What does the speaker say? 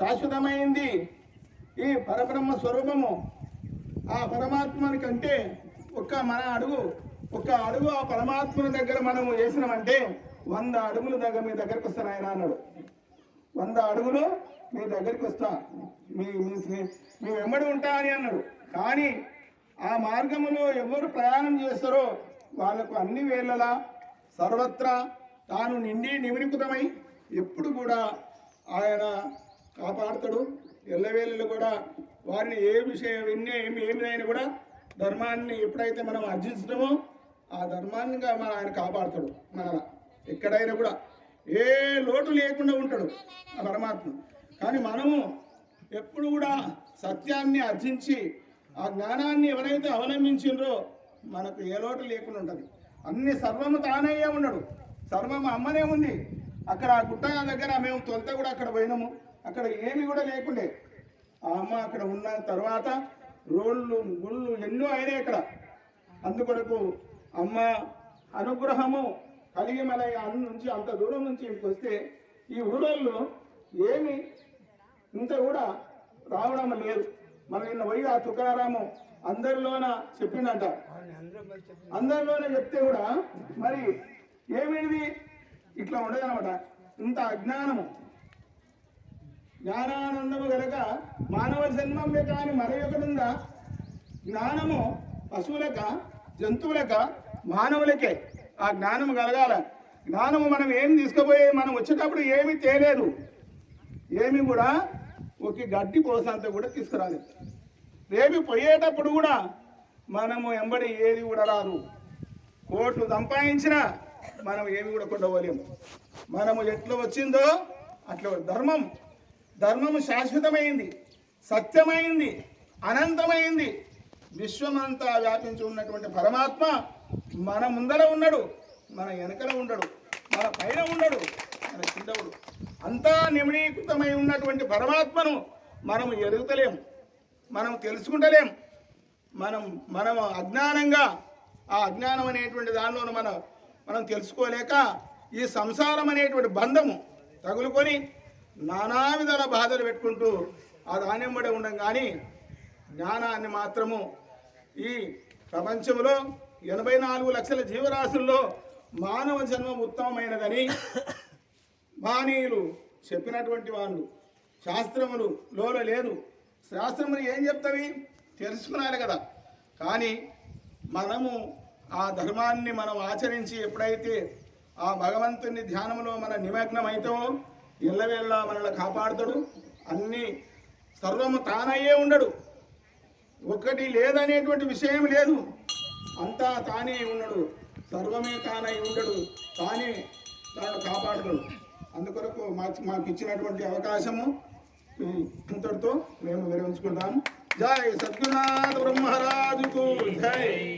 శాశ్వతమైంది. ఈ పరబ్రహ్మ స్వరూపము ఆ పరమాత్మని కంటే ఒక్క మన అడుగు ఒక్క అడుగు ఆ పరమాత్మని దగ్గర మనము వేసినామంటే వంద అడుగులు దగ్గర మీ దగ్గరికి వస్తాను ఆయన అన్నాడు. వంద అడుగులు మీ దగ్గరికి వస్తా. మీ మీ వెంబడి ఉంటా అని అన్నాడు. కానీ ఆ మార్గములో ఎవరు ప్రయాణం చేస్తారో వాళ్ళకు అన్ని వేళలా సర్వత్రా తాను నిండి నిమిరికృతమై ఎప్పుడు కూడా ఆయన కాపాడుతాడు. ఎల్లవేళలు కూడా వారిని ఏ విషయం ఎన్ని ఏమి ఏమైనా కూడా ధర్మాన్ని ఎప్పుడైతే మనం అర్జించడమో ఆ ధర్మాన్నిగా మన ఆయన కాపాడుతాడు మన ఎక్కడైనా కూడా ఏ లోటు లేకుండా ఉంటాడు ఆ పరమాత్మ. కానీ మనము ఎప్పుడు కూడా సత్యాన్ని అర్జించి ఆ జ్ఞానాన్ని ఎవరైతే అవలంబించిండ్రో మనకు ఏ లోటు లేకుండా ఉంటుంది. అన్ని సర్వము తానయ్యే ఉన్నాడు. సర్వము అమ్మనే ఉంది. అక్కడ ఆ గుట్ట దగ్గర మేము తొలత కూడా అక్కడ పోయినాము. అక్కడ ఏమి కూడా లేకుండే. ఆ అమ్మ అక్కడ ఉన్న తర్వాత రోళ్ళు గుళ్ళు ఎన్నో అయినాయి అక్కడ. అందుకొరకు అమ్మ అనుగ్రహము కలిగి మన నుంచి అంత దూరం నుంచి ఇక్కడికి వస్తే ఈ ఊరోళ్ళు ఏమి ఇంత కూడా రావడం లేదు. మన నిన్న పోయి ఆ తుకారాము అందరిలోన చెప్పిందంట అందరిలోనే చెప్తే కూడా మరి ఏమిటిది ఇట్లా ఉండదన్నమాట. ఇంత అజ్ఞానము. జ్ఞానానందము గనక మానవ జన్మమే కాని మరొకడుందా జ్ఞానము పశువులక జంతువులక మానవులకే ఆ జ్ఞానము కలగాల. జ్ఞానము మనం ఏం తీసుకుపోయే మనం వచ్చేటప్పుడు ఏమీ తేలేదు. ఏమి కూడా ఒక గడ్డి పోసంత కూడా తీసుకురాలేదు. రేపు పోయేటప్పుడు కూడా మనము ఎంబడి ఏది కూడా రాదు. కోట్లు సంపాదించినా మనం ఏమి కూడా కొండవలేము మనము ఎట్లా వచ్చిందో అట్లా ధర్మం ధర్మము శాశ్వతమైంది సత్యమైంది అనంతమైంది. విశ్వమంతా వ్యాపించి ఉన్నటువంటి పరమాత్మ మన ముందర ఉన్నాడు మన వెనకల ఉండడు మన పైన ఉండడు మన కిందవుడు అంతా నిమిడీకృతమై ఉన్నటువంటి పరమాత్మను మనము ఎరుగుతలేం మనం తెలుసుకుంటలేం మనం మనం అజ్ఞానంగా ఆ అజ్ఞానం అనేటువంటి దానిలోనూ మనం మనం తెలుసుకోలేక ఈ సంసారం అనేటువంటి బంధము తగులుకొని నానా విధాల బాధలు పెట్టుకుంటూ ఆ దానిమ్మడే ఉండం కానీ జ్ఞానాన్ని మాత్రము ఈ ప్రపంచంలో ఎనభై నాలుగు లక్షల జీవరాశుల్లో మానవ జన్మం ఉత్తమమైనదని బాణీయులు చెప్పినటువంటి వాళ్ళు. శాస్త్రములు లోన లేదు శాస్త్రములు ఏం చెప్తావి? తెలుసుకున్నారు కదా. కానీ మనము ఆ ధర్మాన్ని మనం ఆచరించి ఎప్పుడైతే ఆ భగవంతుని ధ్యానంలో మన నిమగ్నం అవుతామో ఎల్లవేళ్ళ మనల్ని కాపాడుతాడు. అన్నీ సర్వము తానయ్యే ఉండడు. ఒకటి లేదనేటువంటి విషయం లేదు. అంతా తానే ఉన్నాడు. సర్వమే తానై ఉండడు. తానే తాను కాపాడగలడు అందుకొరకు మాకు మాకు ఇచ్చినటువంటి అవకాశము ఇంతటితో మేము విరమించుకుంటాము జై సద్గురునాథ బ్రహ్మరాజుకు జై.